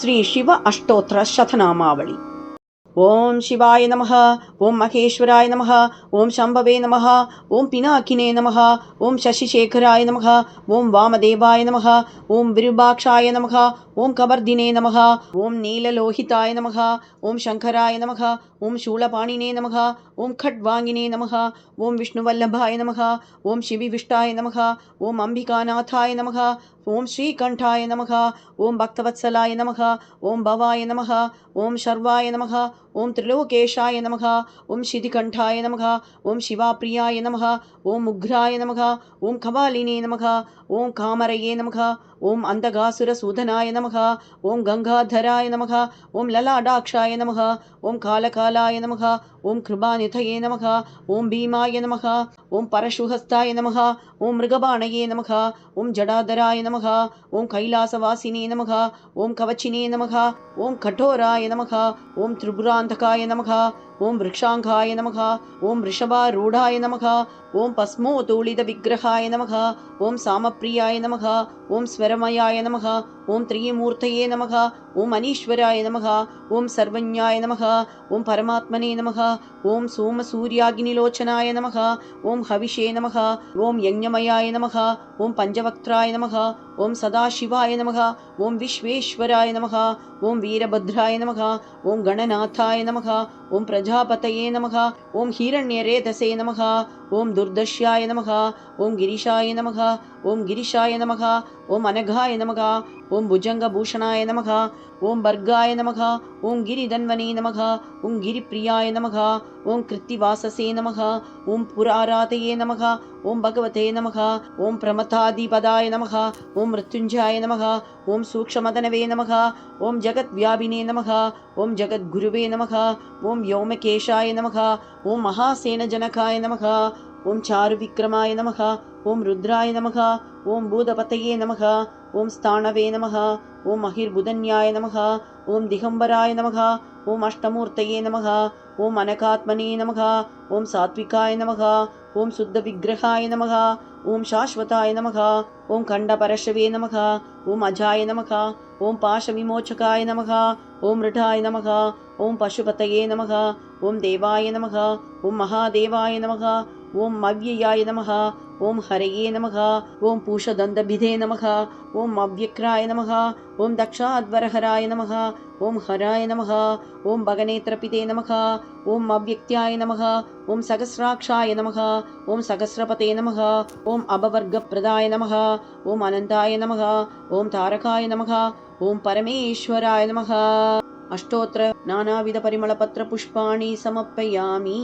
श्री शिव अष्टोत्र शतनामावली ओम शिवाय नमः ओं महेश्वराय नमः ओं शंभवे नमः ओं पिनाकिने नमः ओं शशिशेखराय नमः ओं वामदेवाय नमः ओं विरूपाक्षाय नमः ओं कबर्दिने नमः ओं नीललोहिताय नमः ओं शंकराय नमः ओं शूलपाणिने नमः ओं खड्वांगिने नमः ओं विष्णुवल्लभाय नमः ओं शिविविष्टाय नमः ओम अंबिकानाथाय नमः ஓம் ஸ்ரீகண்டாய நமகா ஓம் பக்தவத்சலாய நமகா ஓம் பவாய நமகா ஓம் சர்வாய நமகா ஓம் திரிலோகேஷாய நமகா ஓம் ஸ்ரீதிகண்டாய நமகா ஓம் சிவாபிரியாய நமகா ஓம் உக்ராய நமகா ஓம் கபாலினே நமகா ஓம் காமரையே நமகா ஓம் அந்தகாசுரசூதனாய நமகா ஓம் கங்காதராய நமகா ஓம் லலாடாக்ஷாய நமகா ஓம் காலகாலாய நமகா ஓம் கிருபாநிதயே நமகா ஓம் பீமாய நமகா ஓம் பரசுஹஸ்தாய நமகா ஓம் மிருகபாணயே நமகா ஓம் ஜடாதராய நமகா நமகா. ஓம் கைலாசவாசினே நமகா. ஓம் கவச்சினே நமகா. ஓம் கடோராய நமகா. ஓம் திரிபுராந்தகாய நமகா. ஓம் விரக்ஷாங்காய நமகா ஓம் ரிஷபாரூடாய நமகா ஓம் பஸ்மோதூளித விக்கிரகாய நமகா ஓம் சாமப்பிரியாய நமகா ஓம் ஸ்வரமயாய நமகா ஓம் திரியமூர்த்தையே நமகா ஓம் அனீஸ்வராய நமகா ஓம் சர்வஞாய நமகா ஓம் பரமாத்மனே நமகா ஓம் சோமசூரியாகினிலோச்சனாய நமகா ஓம் ஹவிஷே நமகா ஓம் யஜ்ஞமயாய நமகா ஓம் பஞ்சவக்திராய நமகா ஓம் சதாசிவாய நமகா ஓம் விஸ்வேஸ்வராய நமகா ஓம் வீரபத்ராய நமகா ஓம் கணநாத்தாய நமகா ஓம் பிரஜ प्रजापतये नमः। ॐ हिरण्यरेतसे नमः। ॐ दुर्दश्याय नमः। ॐ गिरिशाय नमः। ॐ गिरिशाय नमः। ॐ अनघाय नमः। ओं भुजङ्गभूषणाय नमः ॐ भर्गाय नमः ॐ गिरिधन्वने नमः ॐ गिरिप्रियाय नम ओं कृत्तिवाससे नम ओं पुरारातये नम ओं भगवते नम ओं ॐ नम ओं मृत्युंजाय नम ओं ॐ सूक्ष्मदनवे नमः ॐ जगद्व्यापिने नमः ॐ जगद्गुरुवे नमः ॐ व्योमकेशाय नमः ॐ महासेनजनकाय नम ओं चारुविक्रमाय नम ओं रुद्राय नम ओं भूतपतये नम ஓம் ஸ்தானவே நமகா ஓம் மகிர்புதன்யாய நமகா ஓம் திகம்பராய நமகா ஓம் அஷ்டமூர்த்தையே நமகா ஓம் அனகாத்மனே நமகா ஓம் சாத்விகாய நமகா ஓம் சுத்த விக்கிரகாய நமகா ஓம் சாஸ்வதாய நமகா ஓம் கண்டபரஷவே நமகா ஓம் அஜாய நமகா ஓம் பாஷவிமோச்சகாய நமகா ஓம் ரிடாய நமகா ஓம் பசுபத்தையே நமகா ஓம் தேவாய நமகா ஓம் மகாதேவாய நமகா ஓம் மவ்யயாய நமகா ஓம் ஹரையே நமகா ஓம் பூஷதந்தபிதே நமகா ஓம் அவ்யக்ராய நமகா ஓம் தக்ஷாத்வரஹராய நமகா ஓம் ஹராய நமகா ஓம் பகநேத்திரபிதே நமகா ஓம் அவ்வக்தியாய நமகா ஓம் சகசிராட்சாய நமகா ஓம் சகசிரபதே நமகா ஓம் அபவர்க்கப்பிரதாய நமகா ஓம் அனந்தாய நமகா ஓம் தாரகாய நமகா ஓம் பரமேஸ்வராய நமகா अष्टोत्र नानाविधपरिमलपत्रपुष्पाणि समर्पयामि